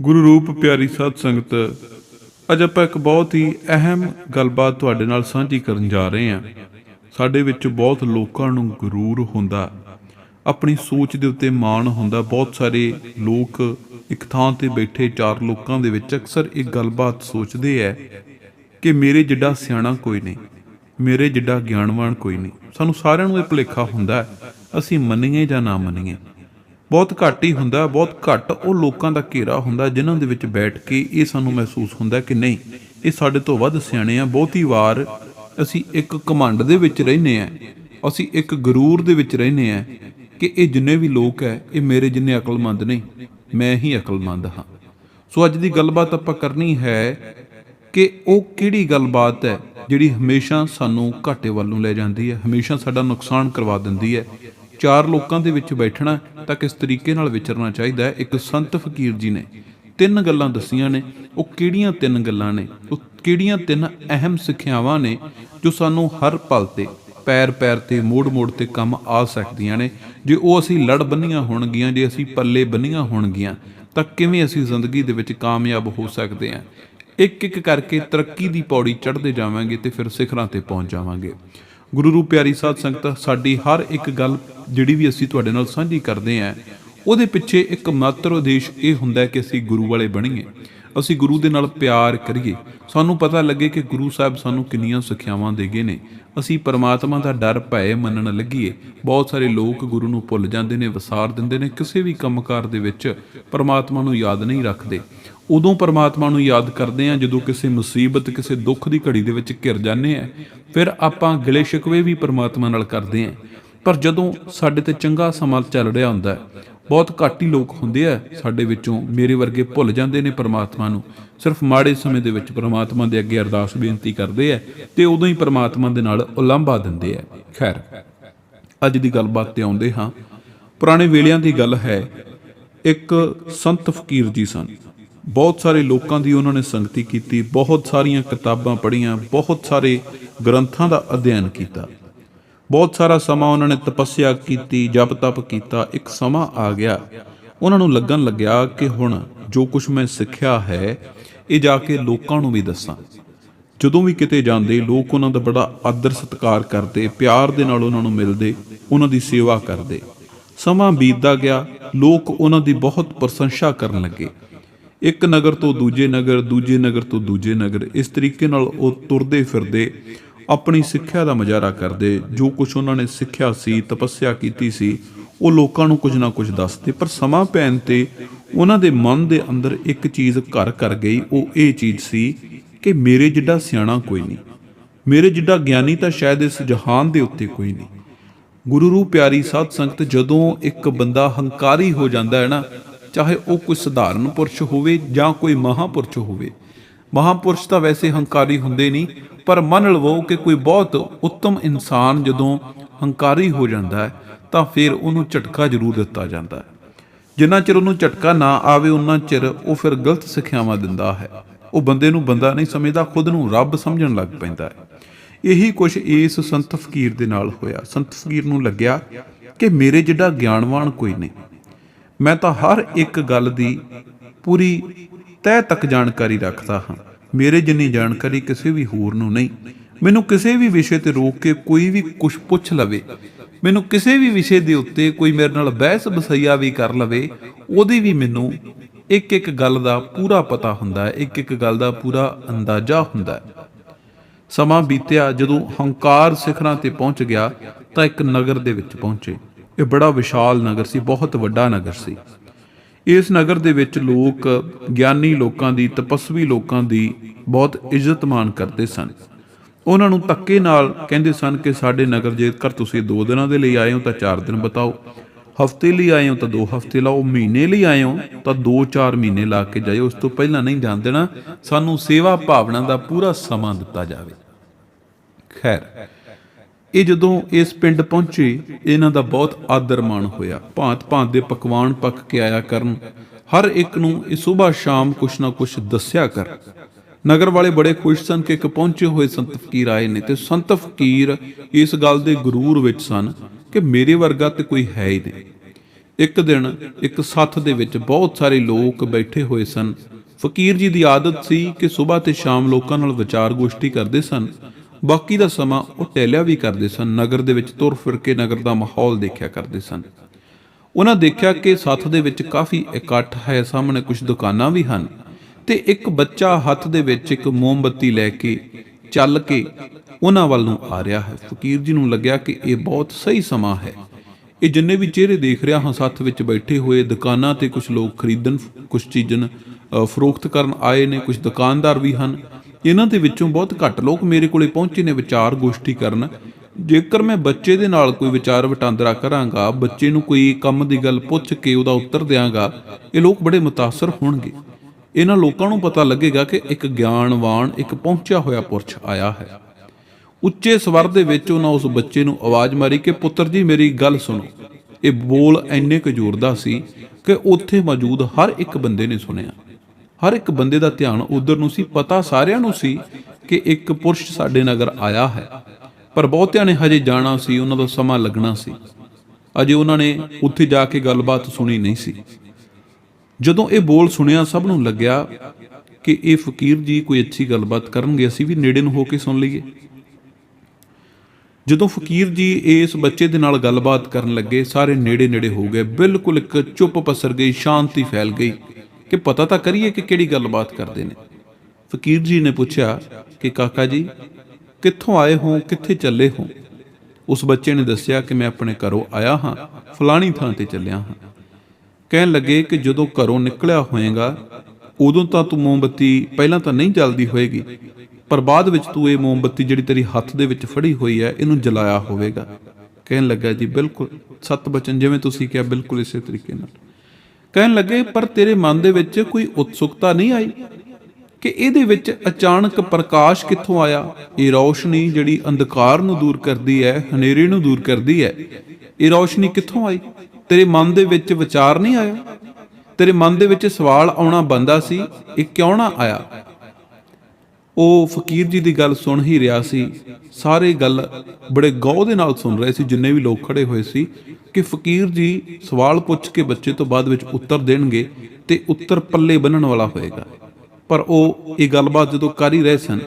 ਗੁਰੂ ਰੂਪ ਪਿਆਰੀ ਸਾਧ ਸੰਗਤ, ਅੱਜ ਆਪਾਂ ਇੱਕ ਬਹੁਤ ਹੀ ਅਹਿਮ ਗੱਲਬਾਤ ਤੁਹਾਡੇ ਨਾਲ ਸਾਂਝੀ ਕਰਨ ਜਾ ਰਹੇ ਹਾਂ। ਸਾਡੇ ਵਿੱਚ ਬਹੁਤ ਲੋਕਾਂ ਨੂੰ ਗਰੂਰ ਹੁੰਦਾ, ਆਪਣੀ ਸੋਚ ਦੇ ਉੱਤੇ ਮਾਣ ਹੁੰਦਾ। ਬਹੁਤ ਸਾਰੇ ਲੋਕ ਇੱਕ ਥਾਂ ਤੇ ਬੈਠੇ, ਚਾਰ ਲੋਕਾਂ ਦੇ ਵਿੱਚ ਅਕਸਰ ਇਹ ਗੱਲਬਾਤ ਸੋਚਦੇ ਐ ਕਿ ਮੇਰੇ ਜਿੱਡਾ ਸਿਆਣਾ ਕੋਈ ਨਹੀਂ, ਮੇਰੇ ਜਿੱਡਾ ਗਿਆਨਵਾਨ ਕੋਈ ਨਹੀਂ। ਸਾਨੂੰ ਸਾਰਿਆਂ ਨੂੰ ਇਹ ਭੁਲੇਖਾ ਹੁੰਦਾ, ਅਸੀਂ ਮੰਨੀਏ ਜਾਂ ਨਾ ਮੰਨੀਏ। ਬਹੁਤ ਘੱਟ ਹੀ ਹੁੰਦਾ, ਬਹੁਤ ਘੱਟ ਉਹ ਲੋਕਾਂ ਦਾ ਘੇਰਾ ਹੁੰਦਾ ਜਿਨ੍ਹਾਂ ਦੇ ਵਿੱਚ ਬੈਠ ਕੇ ਇਹ ਸਾਨੂੰ ਮਹਿਸੂਸ ਹੁੰਦਾ ਕਿ ਨਹੀਂ, ਇਹ ਸਾਡੇ ਤੋਂ ਵੱਧ ਸਿਆਣੇ ਆ, ਬਹੁਤੀ ਵਾਰ ਅਸੀਂ ਇੱਕ ਕਮੰਡ ਦੇ ਵਿੱਚ ਰਹਿੰਦੇ ਆ, ਅਸੀਂ ਇੱਕ ਗਰੂਰ ਦੇ ਵਿੱਚ ਰਹਿੰਦੇ ਆ ਕਿ ਇਹ ਜਿੰਨੇ ਵੀ ਲੋਕ ਹੈ ਇਹ ਮੇਰੇ ਜਿੰਨੇ ਅਕਲਮੰਦ ਨਹੀਂ ਮੈਂ ਹੀ ਅਕਲਮੰਦ ਹਾਂ। ਸੋ ਅੱਜ ਦੀ ਗੱਲਬਾਤ ਆਪਾਂ ਕਰਨੀ ਹੈ ਕਿ ਉਹ ਕਿਹੜੀ ਗੱਲਬਾਤ ਹੈ ਜਿਹੜੀ ਹਮੇਸ਼ਾ ਸਾਨੂੰ ਘਾਟੇ ਵੱਲ ਨੂੰ ਲੈ ਜਾਂਦੀ ਹੈ, ਹਮੇਸ਼ਾ ਸਾਡਾ ਨੁਕਸਾਨ ਕਰਵਾ ਦਿੰਦੀ ਹੈ ਚਾਰ ਲੋਕਾਂ ਦੇ ਵਿੱਚ ਬੈਠਣਾ ਤਾਂ ਕਿਸ ਤਰੀਕੇ ਨਾਲ ਵਿਚਰਨਾ ਚਾਹੀਦਾ ਹੈ? ਇੱਕ ਸੰਤ ਫਕੀਰ ਜੀ ਨੇ ਤਿੰਨ ਗੱਲਾਂ ਦੱਸੀਆਂ ਨੇ। ਉਹ ਕਿਹੜੀਆਂ ਤਿੰਨ ਗੱਲਾਂ ਨੇ? ਉਹ ਕਿਹੜੀਆਂ ਤਿੰਨ ਅਹਿਮ ਸਿੱਖਿਆਵਾਂ ਨੇ ਜੋ ਸਾਨੂੰ ਹਰ ਪਲ ਤੇ, ਪੈਰ ਪੈਰ ਤੇ, ਮੋੜ ਮੋੜ ਤੇ ਕੰਮ ਆ ਸਕਦੀਆਂ ਨੇ? ਜੇ ਉਹ ਅਸੀਂ ਲੜ ਬੰਨੀਆਂ ਹੋਣਗੀਆਂ, ਜੇ ਅਸੀਂ ਪੱਲੇ ਬੰਨੀਆਂ ਹੋਣਗੀਆਂ, ਤਾਂ ਕਿਵੇਂ ਅਸੀਂ ਜ਼ਿੰਦਗੀ ਦੇ ਵਿੱਚ ਕਾਮਯਾਬ ਹੋ ਸਕਦੇ ਹਾਂ? ਇੱਕ ਇੱਕ ਕਰਕੇ ਤਰੱਕੀ ਦੀ ਪੌੜੀ ਚੜ੍ਹਦੇ ਜਾਵਾਂਗੇ ਤੇ ਫਿਰ ਸਿਖਰਾਂ ਤੇ ਪਹੁੰਚ ਜਾਵਾਂਗੇ। ਗੁਰੂ ਰੂਪ ਪਿਆਰੀ ਸਾਧ ਸੰਗਤ, ਸਾਡੀ ਹਰ ਇੱਕ ਗੱਲ ਜਿਹੜੀ ਵੀ ਅਸੀਂ ਤੁਹਾਡੇ ਨਾਲ ਸਾਂਝੀ ਕਰਦੇ ਆਂ ਉਹਦੇ ਪਿੱਛੇ ਇੱਕ ਮਾਤਰ ਉਦੇਸ਼ ਇਹ ਹੁੰਦਾ ਹੈ ਕਿ ਅਸੀਂ ਗੁਰੂ ਵਾਲੇ ਬਣੀਏ। ਅਸੀਂ ਗੁਰੂ ਦੇ ਨਾਲ ਪਿਆਰ ਕਰੀਏ। ਸਾਨੂੰ ਪਤਾ ਲੱਗੇ ਕਿ ਗੁਰੂ ਸਾਹਿਬ ਸਾਨੂੰ ਕਿੰਨੀਆਂ ਸਿੱਖਿਆਵਾਂ ਦੇ ਗਏ ਨੇ। ਅਸੀਂ ਪਰਮਾਤਮਾ ਦਾ ਡਰ ਭੈ ਮੰਨਣ ਲੱਗੀਏ। ਬਹੁਤ ਸਾਰੇ ਲੋਕ ਗੁਰੂ ਨੂੰ ਭੁੱਲ ਜਾਂਦੇ ਨੇ, ਵਿਸਾਰ ਦਿੰਦੇ ਨੇ, ਕਿਸੇ ਵੀ ਕੰਮਕਾਰ ਦੇ ਵਿੱਚ ਪਰਮਾਤਮਾ ਨੂੰ ਯਾਦ ਨਹੀਂ ਰੱਖਦੇ। ਉਦੋਂ ਪਰਮਾਤਮਾ ਨੂੰ ਯਾਦ ਕਰਦੇ ਆ ਜਦੋਂ ਕਿਸੇ ਮੁਸੀਬਤ, ਕਿਸੇ ਦੁੱਖ ਦੀ ਘੜੀ ਦੇ ਵਿੱਚ ਘਿਰ ਜਾਂਦੇ ਆ ਫਿਰ ਆਪਾਂ ਗਿਲੇ ਸ਼ਿਕਵੇ ਵੀ ਪਰਮਾਤਮਾ ਨਾਲ ਕਰਦੇ ਆ ਪਰ ਜਦੋਂ ਸਾਡੇ ਤੇ ਚੰਗਾ ਸਮਾਂ ਚੱਲ ਰਿਹਾ ਹੁੰਦਾ ਹੈ, ਬਹੁਤ ਘੱਟ ਹੀ ਲੋਕ ਹੁੰਦੇ ਆ, ਸਾਡੇ ਵਿੱਚੋਂ ਮੇਰੇ ਵਰਗੇ ਭੁੱਲ ਜਾਂਦੇ ਨੇ ਪਰਮਾਤਮਾ ਨੂੰ। ਸਿਰਫ ਮਾੜੇ ਸਮੇਂ ਦੇ ਵਿੱਚ ਪਰਮਾਤਮਾ ਦੇ ਅੱਗੇ ਅਰਦਾਸ ਬੇਨਤੀ ਕਰਦੇ ਆ ਤੇ ਉਦੋਂ ਹੀ ਪਰਮਾਤਮਾ ਦੇ ਨਾਲ ਉਲੰਭਾ ਦਿੰਦੇ ਆ। ਖੈਰ, ਅੱਜ ਦੀ ਗੱਲਬਾਤ ਤੇ ਆਉਂਦੇ ਹਾਂ। ਪੁਰਾਣੇ ਵੇਲਿਆਂ ਦੀ ਗੱਲ ਹੈ, ਇੱਕ ਸੰਤ ਫਕੀਰ ਜੀ ਸਨ। ਬਹੁਤ ਸਾਰੇ ਲੋਕਾਂ ਦੀ ਉਹਨਾਂ ਨੇ ਸੰਗਤੀ ਕੀਤੀ, ਬਹੁਤ ਸਾਰੀਆਂ ਕਿਤਾਬਾਂ ਪੜ੍ਹੀਆਂ, ਬਹੁਤ ਸਾਰੇ ਗ੍ਰੰਥਾਂ ਦਾ ਅਧਿਐਨ ਕੀਤਾ। ਬਹੁਤ ਸਾਰਾ ਸਮਾਂ ਉਹਨਾਂ ਨੇ ਤਪੱਸਿਆ ਕੀਤੀ, ਜਪ ਤਪ ਕੀਤਾ, ਇੱਕ ਸਮਾਂ ਆ ਗਿਆ। ਉਹਨਾਂ ਨੂੰ ਲੱਗਣ ਲੱਗਿਆ ਕਿ ਹੁਣ ਜੋ ਕੁਝ ਮੈਂ ਸਿੱਖਿਆ ਹੈ, ਇਹ ਜਾ ਕੇ ਲੋਕਾਂ ਨੂੰ ਵੀ ਦੱਸਾਂ। ਜਦੋਂ ਵੀ ਕਿਤੇ ਜਾਂਦੇ, ਲੋਕ ਉਹਨਾਂ ਦਾ ਬੜਾ ਆਦਰ ਸਤਿਕਾਰ ਕਰਦੇ, ਪਿਆਰ ਦੇ ਨਾਲ ਉਹਨਾਂ ਨੂੰ ਮਿਲਦੇ, ਉਹਨਾਂ ਦੀ ਸੇਵਾ ਕਰਦੇ। ਸਮਾਂ ਬੀਤਦਾ ਗਿਆ, ਲੋਕ ਉਹਨਾਂ ਦੀ ਬਹੁਤ ਪ੍ਰਸ਼ੰਸਾ ਕਰਨ ਲੱਗੇ। ਇੱਕ ਨਗਰ ਤੋਂ ਦੂਜੇ ਨਗਰ ਦੂਜੇ ਨਗਰ ਤੋਂ ਦੂਜੇ ਨਗਰ, ਇਸ ਤਰੀਕੇ ਨਾਲ ਉਹ ਤੁਰਦੇ ਫਿਰਦੇ, ਆਪਣੀ ਸਿੱਖਿਆ ਦਾ ਮਜ਼ਾਰਾ ਕਰਦੇ, ਜੋ ਕੁਝ ਉਹਨਾਂ ਨੇ ਸਿੱਖਿਆ ਸੀ, ਤਪੱਸਿਆ ਕੀਤੀ ਸੀ, ਉਹ ਲੋਕਾਂ ਨੂੰ ਕੁਝ ਨਾ ਕੁਝ ਦੱਸਦੇ। ਪਰ ਸਮਾਂ ਪੈਣ ਤੇ ਉਹਨਾਂ ਦੇ ਮਨ ਦੇ ਅੰਦਰ ਇੱਕ ਚੀਜ਼ ਘਰ ਕਰ ਗਈ, ਉਹ ਇਹ ਚੀਜ਼ ਸੀ ਕਿ ਮੇਰੇ ਜਿੱਡਾ ਸਿਆਣਾ ਕੋਈ ਨਹੀਂ। ਮੇਰੇ ਜਿੱਡਾ ਗਿਆਨੀ ਤਾਂ ਸ਼ਾਇਦ ਇਸ ਜਹਾਨ ਦੇ ਉੱਤੇ ਕੋਈ ਨਹੀਂ। ਗੁਰੂ ਰੂਪ ਪਿਆਰੀ ਸਾਧ ਸੰਗਤ ਜਦੋਂ ਇੱਕ ਬੰਦਾ ਹੰਕਾਰੀ ਹੋ ਜਾਂਦਾ ਹੈ ਨਾ ਚਾਹੇ ਉਹ ਕੋਈ ਸਧਾਰਨ ਪੁਰਸ਼ ਹੋਵੇ ਜਾਂ ਕੋਈ ਮਹਾਪੁਰਸ਼ ਹੋਵੇ। ਮਹਾਪੁਰਸ਼ ਤਾਂ ਵੈਸੇ ਹੰਕਾਰੀ ਹੁੰਦੇ ਨਹੀਂ, ਪਰ ਮੰਨ ਲਵੋ ਕਿ ਕੋਈ ਬਹੁਤ ਉੱਤਮ ਇਨਸਾਨ ਜਦੋਂ ਹੰਕਾਰੀ ਹੋ ਜਾਂਦਾ ਹੈ, ਤਾਂ ਫਿਰ ਉਹਨੂੰ ਝਟਕਾ ਜ਼ਰੂਰ ਦਿੱਤਾ ਜਾਂਦਾ ਹੈ। ਜਿੰਨਾ ਚਿਰ ਉਹਨੂੰ ਝਟਕਾ ਨਾ ਆਵੇ ਉਹਨਾਂ ਚਿਰ ਉਹ ਫਿਰ ਗਲਤ ਸਿੱਖਿਆਵਾਂ ਦਿੰਦਾ ਹੈ। ਉਹ ਬੰਦੇ ਨੂੰ ਬੰਦਾ ਨਹੀਂ ਸਮਝਦਾ, ਖੁਦ ਨੂੰ ਰੱਬ ਸਮਝਣ ਲੱਗ ਪੈਂਦਾ ਹੈ। ਇਹੀ ਕੁਝ ਇਸ ਸੰਤ ਫਕੀਰ ਦੇ ਨਾਲ ਹੋਇਆ। ਸੰਤ ਫਕੀਰ ਨੂੰ ਲੱਗਿਆ ਕਿ ਮੇਰੇ ਜਿੱਡਾ ਗਿਆਨਵਾਨ ਕੋਈ ਨਹੀਂ। ਮੈਂ ਤਾਂ ਹਰ ਇੱਕ ਗੱਲ ਦੀ ਪੂਰੀ ਤਹਿ ਤੱਕ ਜਾਣਕਾਰੀ ਰੱਖਦਾ ਹਾਂ। ਮੇਰੇ ਜਿੰਨੀ ਜਾਣਕਾਰੀ ਕਿਸੇ ਵੀ ਹੋਰ ਨੂੰ ਨਹੀਂ, ਮੈਨੂੰ ਕਿਸੇ ਵੀ ਵਿਸ਼ੇ ਤੇ ਰੋਕ ਕੇ ਕੋਈ ਵੀ ਕੁਝ ਪੁੱਛ ਲਵੇ, ਮੈਨੂੰ ਕਿਸੇ ਵੀ ਵਿਸ਼ੇ ਦੇ ਉੱਤੇ ਕੋਈ ਮੇਰੇ ਨਾਲ ਬਹਿਸ ਬਸਈਆ ਵੀ ਕਰ ਲਵੇ, ਉਹਦੀ ਵੀ ਮੈਨੂੰ ਇੱਕ ਇੱਕ ਗੱਲ ਦਾ ਪੂਰਾ ਪਤਾ ਹੁੰਦਾ ਹੈ, ਇੱਕ ਇੱਕ ਗੱਲ ਦਾ ਪੂਰਾ ਅੰਦਾਜ਼ਾ ਹੁੰਦਾ ਹੈ। ਸਮਾਂ ਬੀਤਿਆ, ਜਦੋਂ ਹੰਕਾਰ ਸਿਖਰਾਂ ਤੇ ਪਹੁੰਚ ਗਿਆ, ਤਾਂ ਇੱਕ ਨਗਰ ਦੇ ਵਿੱਚ ਪਹੁੰਚੇ। ਇਹ ਬੜਾ ਵਿਸ਼ਾਲ ਨਗਰ ਸੀ, ਬਹੁਤ ਵੱਡਾ ਨਗਰ ਸੀ। ਇਸ ਨਗਰ ਦੇ ਵਿੱਚ ਲੋਕ, ਗਿਆਨੀ ਲੋਕਾਂ ਦੀ, ਤਪਸਵੀ ਲੋਕਾਂ ਦੀ ਬਹੁਤ ਇੱਜ਼ਤ ਮਾਣ ਕਰਦੇ ਸਨ। ਉਹਨਾਂ ਨੂੰ ਧੱਕੇ ਨਾਲ ਕਹਿੰਦੇ ਸਨ ਕਿ ਸਾਡੇ ਨਗਰ ਜੇਕਰ ਤੁਸੀਂ 2 ਦਿਨਾਂ ਦੇ ਲਈ ਆਏ ਹੋ ਤਾਂ 4 ਦਿਨ ਬਤਾਓ। ਹਫ਼ਤੇ ਲਈ ਆਏ ਹੋ ਤਾਂ 2 ਹਫ਼ਤੇ ਲਾਓ, ਮਹੀਨੇ ਲਈ ਆਏ ਹੋ ਤਾਂ 2-4 ਮਹੀਨੇ ਲਾ ਕੇ ਜਾਇਓ। ਉਸ ਤੋਂ ਪਹਿਲਾਂ ਨਹੀਂ ਜਾਣ ਦੇਣਾ, ਸਾਨੂੰ ਸੇਵਾ ਭਾਵਨਾ ਦਾ ਪੂਰਾ ਸਮਾਂ ਦਿੱਤਾ ਜਾਵੇ। ਖੈਰ ਇਹ ਜਦੋਂ ਇਸ ਪਿੰਡ ਪਹੁੰਚੇ, ਇਹਨਾਂ ਦਾ ਬਹੁਤ ਆਦਰ ਮਾਣ ਹੋਇਆ। ਭਾਂਤ ਭਾਂਤ ਦੇ ਪਕਵਾਨ ਪੱਕ ਕੇ ਆਇਆ ਕਰਨ, ਹਰ ਇੱਕ ਨੂੰ ਇਹ ਸਵੇਰ ਸ਼ਾਮ ਕੁਛ ਨਾ ਕੁਛ ਦੱਸਿਆ ਕਰ। ਨਗਰ ਵਾਲੇ ਬੜੇ ਖੁਸ਼ ਸਨ ਕਿ ਇੱਕ ਪਹੁੰਚੇ ਹੋਏ ਸੰਤ ਫਕੀਰ ਆਏ ਨੇ ਤੇ ਸੰਤ ਫਕੀਰ ਇਸ ਗੱਲ ਦੇ ਗਰੂਰ ਵਿੱਚ ਸਨ ਕਿ ਮੇਰੇ ਵਰਗਾ ਤੇ ਕੋਈ ਹੈ ਹੀ ਨਹੀਂ। ਇੱਕ ਦਿਨ ਇੱਕ ਸੱਥ ਦੇ ਵਿੱਚ ਬਹੁਤ ਸਾਰੇ ਲੋਕ ਬੈਠੇ ਹੋਏ ਸਨ। ਫਕੀਰ ਜੀ ਦੀ ਆਦਤ ਸੀ ਕਿ ਸਵੇਰ ਤੇ ਸ਼ਾਮ ਲੋਕਾਂ ਨਾਲ ਵਿਚਾਰ ਗੋਸ਼ਟੀ ਕਰਦੇ ਸਨ। ਬਾਕੀ ਦਾ ਸਮਾਂ ਉਹ ਟੈਲਿਆ ਵੀ ਕਰਦੇ ਸਨ, ਨਗਰ ਦੇ ਵਿੱਚ ਤੁਰ ਫਿਰ ਕੇ ਨਗਰ ਦਾ ਮਾਹੌਲ ਦੇਖਿਆ ਕਰਦੇ ਸਨ। ਉਹਨਾਂ ਦੇਖਿਆ ਕਿ ਸੱਥ ਦੇ ਵਿੱਚ ਕਾਫੀ ਇਕੱਠ ਹੈ, ਸਾਹਮਣੇ ਕੁਝ ਦੁਕਾਨਾਂ ਵੀ ਹਨ ਤੇ ਇੱਕ ਬੱਚਾ ਹੱਥ ਦੇ ਵਿੱਚ ਇੱਕ ਮੋਮਬੱਤੀ ਲੈ ਕੇ ਚੱਲ ਕੇ ਉਹਨਾਂ ਵੱਲ ਨੂੰ ਆ ਰਿਹਾ ਹੈ। ਫਕੀਰ ਜੀ ਨੂੰ ਲੱਗਿਆ ਕਿ ਇਹ ਬਹੁਤ ਸਹੀ ਸਮਾਂ ਹੈ। ਇਹ ਜਿੰਨੇ ਵੀ ਚਿਹਰੇ ਦੇਖ ਰਿਹਾ ਹਾਂ, ਸੱਥ ਵਿੱਚ ਬੈਠੇ ਹੋਏ ਦੁਕਾਨਾਂ ਤੇ ਕੁਝ ਲੋਕ ਖਰੀਦਣ, ਕੁਝ ਚੀਜ਼ਨ ਫਰੋਖਤ ਕਰਨ ਆਏ ਨੇ, ਕੁਝ ਦੁਕਾਨਦਾਰ ਵੀ ਹਨ। ਇਹਨਾਂ ਦੇ ਵਿੱਚੋਂ ਬਹੁਤ ਘੱਟ ਲੋਕ ਮੇਰੇ ਕੋਲੇ ਪਹੁੰਚੇ ਨੇ ਵਿਚਾਰ ਗੋਸ਼ਟੀ ਕਰਨ। ਜੇਕਰ ਮੈਂ ਬੱਚੇ ਦੇ ਨਾਲ ਕੋਈ ਵਿਚਾਰ ਵਟਾਂਦਰਾ ਕਰਾਂਗਾ, ਬੱਚੇ ਨੂੰ ਕੋਈ ਕੰਮ ਦੀ ਗੱਲ ਪੁੱਛ ਕੇ ਉਹਦਾ ਉੱਤਰ ਦਿਆਂਗਾ, ਇਹ ਲੋਕ ਬੜੇ ਮੁਤਾਸਰ ਹੋਣਗੇ। ਇਹਨਾਂ ਲੋਕਾਂ ਨੂੰ ਪਤਾ ਲੱਗੇਗਾ ਕਿ ਇੱਕ ਗਿਆਨਵਾਨ, ਇੱਕ ਪਹੁੰਚਿਆ ਹੋਇਆ ਪੁਰਸ਼ ਆਇਆ ਹੈ। ਉੱਚੇ ਸਵਰ ਦੇ ਵਿੱਚ ਉਹਨਾਂ ਉਸ ਬੱਚੇ ਨੂੰ ਆਵਾਜ਼ ਮਾਰੀ ਕਿ, ਪੁੱਤਰ ਜੀ, ਮੇਰੀ ਗੱਲ ਸੁਣੋ। ਇਹ ਬੋਲ ਇੰਨੇ ਕੁ ਜ਼ੋਰ ਸੀ ਕਿ ਉੱਥੇ ਮੌਜੂਦ ਹਰ ਇੱਕ ਬੰਦੇ ਨੇ ਸੁਣਿਆ। ਹਰ ਇੱਕ ਬੰਦੇ ਦਾ ਧਿਆਨ ਉਧਰ ਨੂੰ ਸੀ, ਪਤਾ ਸਾਰਿਆਂ ਨੂੰ ਸੀ ਕਿ ਇੱਕ ਪੁਰਸ਼ ਸਾਡੇ ਨਗਰ ਆਇਆ ਹੈ। ਪਰ ਬਹੁਤਿਆਂ ਨੇ ਹਜੇ ਜਾਣਾ ਸੀ, ਉਹਨਾਂ ਦਾ ਸਮਾਂ ਲੱਗਣਾ ਸੀ। ਅਜੇ ਉਹਨਾਂ ਨੇ ਉੱਥੇ ਜਾ ਕੇ ਗੱਲਬਾਤ ਸੁਣੀ ਨਹੀਂ ਸੀ। ਜਦੋਂ ਇਹ ਬੋਲ ਸੁਣਿਆ, ਸਭ ਨੂੰ ਲੱਗਿਆ ਕਿ ਇਹ ਫਕੀਰ ਜੀ ਕੋਈ ਅੱਛੀ ਗੱਲਬਾਤ ਕਰਨਗੇ, ਅਸੀਂ ਵੀ ਨੇੜੇ ਨੂੰ ਹੋ ਕੇ ਸੁਣ ਲਈਏ। ਜਦੋਂ ਫਕੀਰ ਜੀ ਇਸ ਬੱਚੇ ਦੇ ਨਾਲ ਗੱਲਬਾਤ ਕਰਨ ਲੱਗੇ, ਸਾਰੇ ਨੇੜੇ ਨੇੜੇ ਹੋ ਗਏ। ਬਿਲਕੁਲ ਇੱਕ ਚੁੱਪ ਪਸਰ ਗਈ, ਸ਼ਾਂਤੀ ਫੈਲ ਗਈ। ਕਿ ਪਤਾ ਤਾਂ ਕਰੀਏ ਕਿ ਕਿਹੜੀ ਗੱਲਬਾਤ ਕਰਦੇ ਨੇ। ਫਕੀਰ ਜੀ ਨੇ ਪੁੱਛਿਆ ਕਿ ਕਾਕਾ ਜੀ, ਕਿੱਥੋਂ ਆਏ ਹੋ, ਕਿੱਥੇ ਚੱਲੇ ਹੋ? ਉਸ ਬੱਚੇ ਨੇ ਦੱਸਿਆ ਕਿ ਮੈਂ ਆਪਣੇ ਘਰੋਂ ਆਇਆ ਹਾਂ, ਫਲਾਣੀ ਥਾਂ ਤੇ ਚੱਲਿਆ ਹਾਂ। ਕਹਿਣ ਲੱਗੇ ਕਿ ਜਦੋਂ ਘਰੋਂ ਨਿਕਲਿਆ ਹੋਏਗਾ, ਉਦੋਂ ਤਾਂ ਤੂੰ ਮੋਮਬੱਤੀ ਪਹਿਲਾਂ ਤਾਂ ਨਹੀਂ ਜਲਦੀ ਹੋਏਗੀ, ਪਰ ਬਾਅਦ ਵਿੱਚ ਤੂੰ ਇਹ ਮੋਮਬੱਤੀ ਜਿਹੜੀ ਤੇਰੀ ਹੱਥ ਦੇ ਵਿੱਚ ਫੜੀ ਹੋਈ ਹੈ, ਇਹਨੂੰ ਜਲਾਇਆ ਹੋਵੇਗਾ। ਕਹਿਣ ਲੱਗਾ ਜੀ, ਬਿਲਕੁਲ, ਸਤ ਬਚਨ, ਜਿਵੇਂ ਤੁਸੀਂ ਕਿਹਾ, ਬਿਲਕੁਲ ਇਸੇ ਤਰੀਕੇ ਨਾਲ। ਕਹਿਣ ਲੱਗੇ, ਪਰ ਤੇਰੇ ਮਨ ਦੇ ਵਿੱਚ ਕੋਈ ਉਤਸੁਕਤਾ ਨਹੀਂ ਆਈ ਕਿ ਇਹਦੇ ਵਿੱਚ ਅਚਾਨਕ ਪ੍ਰਕਾਸ਼ ਕਿੱਥੋਂ ਆਇਆ? ਇਹ ਰੌਸ਼ਨੀ ਜਿਹੜੀ ਅੰਧਕਾਰ ਨੂੰ ਦੂਰ ਕਰਦੀ ਹੈ, ਹਨੇਰੇ ਨੂੰ ਦੂਰ ਕਰਦੀ ਹੈ, ਇਹ ਰੌਸ਼ਨੀ ਕਿੱਥੋਂ ਆਈ? ਤੇਰੇ ਮਨ ਦੇ ਵਿੱਚ ਵਿਚਾਰ ਨਹੀਂ ਆਇਆ? ਤੇਰੇ ਮਨ ਦੇ ਵਿੱਚ ਸਵਾਲ ਆਉਣਾ ਬੰਦਾ ਸੀ, ਇਹ ਕਿਉਂ ਨਾ ਆਇਆ? ਉਹ ਫਕੀਰ ਜੀ ਦੀ ਗੱਲ ਸੁਣ ਹੀ ਰਿਹਾ ਸੀ। ਸਾਰੇ ਗੱਲ ਬੜੇ ਗੌਰ ਦੇ ਨਾਲ ਸੁਣ ਰਹੇ ਸੀ, ਜਿੰਨੇ ਵੀ ਲੋਕ ਖੜੇ ਹੋਏ ਸੀ ਕਿ ਫਕੀਰ ਜੀ ਸਵਾਲ ਪੁੱਛ ਕੇ ਬੱਚੇ ਤੋਂ ਬਾਅਦ ਵਿੱਚ ਉੱਤਰ ਦੇਣਗੇ ਤੇ ਉੱਤਰ ਪੱਲੇ ਬੰਨਣ ਵਾਲਾ ਹੋਏਗਾ। ਪਰ ਉਹ ਇਹ ਗੱਲਬਾਤ ਜਦੋਂ ਕਰ ਹੀ ਰਹੇ ਸਨ,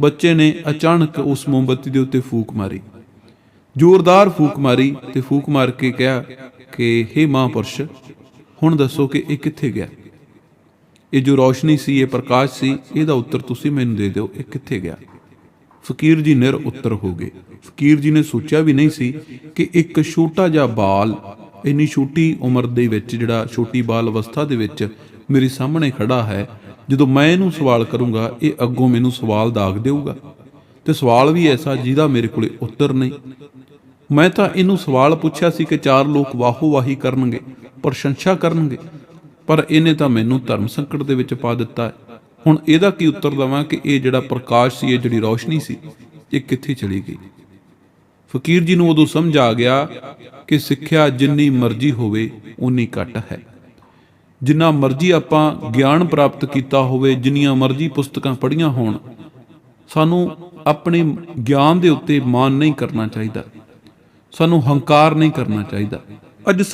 ਬੱਚੇ ਨੇ ਅਚਾਨਕ ਉਸ ਮੋਮਬੱਤੀ ਦੇ ਉੱਤੇ ਫੂਕ ਮਾਰੀ। ਜ਼ੋਰਦਾਰ ਫੂਕ ਮਾਰੀ ਤੇ ਫੂਕ ਮਾਰ ਕੇ ਕਿਹਾ ਕਿ, ਹੇ ਮਹਾਂਪੁਰਸ਼, ਹੁਣ ਦੱਸੋ ਕਿ ਇਹ ਕਿੱਥੇ ਗਿਆ? ਇਹ ਜੋ ਰੌਸ਼ਨੀ ਸੀ, ਇਹ ਪ੍ਰਕਾਸ਼ ਸੀ, ਇਹਦਾ ਉੱਤਰ ਤੁਸੀਂ ਮੈਨੂੰ ਦੇ ਦਿਓ, ਇਹ ਕਿੱਥੇ ਗਿਆ? ਫਕੀਰ ਜੀ ਨਿਰ ਉੱਤਰ ਹੋ ਗਏ। ਫਕੀਰ ਜੀ ਨੇ ਸੋਚਿਆ ਵੀ ਨਹੀਂ ਸੀ ਕਿ ਇੱਕ ਛੋਟਾ ਜਿਹਾ ਬਾਲ, ਇੰਨੀ ਛੋਟੀ ਉਮਰ ਦੇ ਵਿੱਚ, ਜਿਹੜਾ ਛੋਟੀ ਬਾਲ ਅਵਸਥਾ ਦੇ ਵਿੱਚ ਮੇਰੇ ਸਾਹਮਣੇ ਖੜਾ ਹੈ, ਜਦੋਂ ਮੈਂ ਇਹਨੂੰ ਸਵਾਲ ਕਰੂੰਗਾ, ਇਹ ਅੱਗੋਂ ਮੈਨੂੰ ਸਵਾਲ ਦਾਗ ਦੇਊਗਾ। ਤੇ ਸਵਾਲ ਵੀ ਐਸਾ, ਜਿਹਦਾ ਮੇਰੇ ਕੋਲੇ ਉੱਤਰ ਨਹੀਂ। ਮੈਂ ਤਾਂ ਇਹਨੂੰ ਸਵਾਲ ਪੁੱਛਿਆ ਸੀ ਕਿ ਚਾਰ ਲੋਕ ਵਾਹੋ ਵਾਹੀ ਕਰਨਗੇ, ਪ੍ਰਸ਼ੰਸਾ ਕਰਨਗੇ। ਪਰ ਇਹਨੇ ਤਾਂ ਮੈਨੂੰ ਧਰਮ ਸੰਕਟ ਦੇ ਵਿੱਚ ਪਾ ਦਿੱਤਾ ਹੁਣ ਇਹਦਾ ਕੀ ਉੱਤਰ ਦਵਾਂ ਕਿ ਇਹ ਜਿਹੜਾ ਪ੍ਰਕਾਸ਼ ਸੀ, ਇਹ ਜਿਹੜੀ ਰੌਸ਼ਨੀ ਸੀ, ਇਹ ਕਿੱਥੇ ਚਲੀ ਗਈ? ਫਕੀਰ ਜੀ ਨੂੰ ਉਦੋਂ ਸਮਝ ਆ ਗਿਆ ਕਿ ਸਿੱਖਿਆ ਜਿੰਨੀ ਮਰਜ਼ੀ ਹੋਵੇ ਉਨੀ ਘੱਟ ਹੈ। ਜਿੰਨਾ ਮਰਜ਼ੀ ਆਪਾਂ ਗਿਆਨ ਪ੍ਰਾਪਤ ਕੀਤਾ ਹੋਵੇ, ਜਿੰਨੀਆਂ ਮਰਜ਼ੀ ਪੁਸਤਕਾਂ ਪੜ੍ਹੀਆਂ ਹੋਣ, ਸਾਨੂੰ ਆਪਣੇ ਗਿਆਨ ਦੇ ਉੱਤੇ ਮਾਣ ਨਹੀਂ ਕਰਨਾ ਚਾਹੀਦਾ। ਸਾਨੂੰ ਹੰਕਾਰ ਨਹੀਂ ਕਰਨਾ ਚਾਹੀਦਾ। ਅੱਜ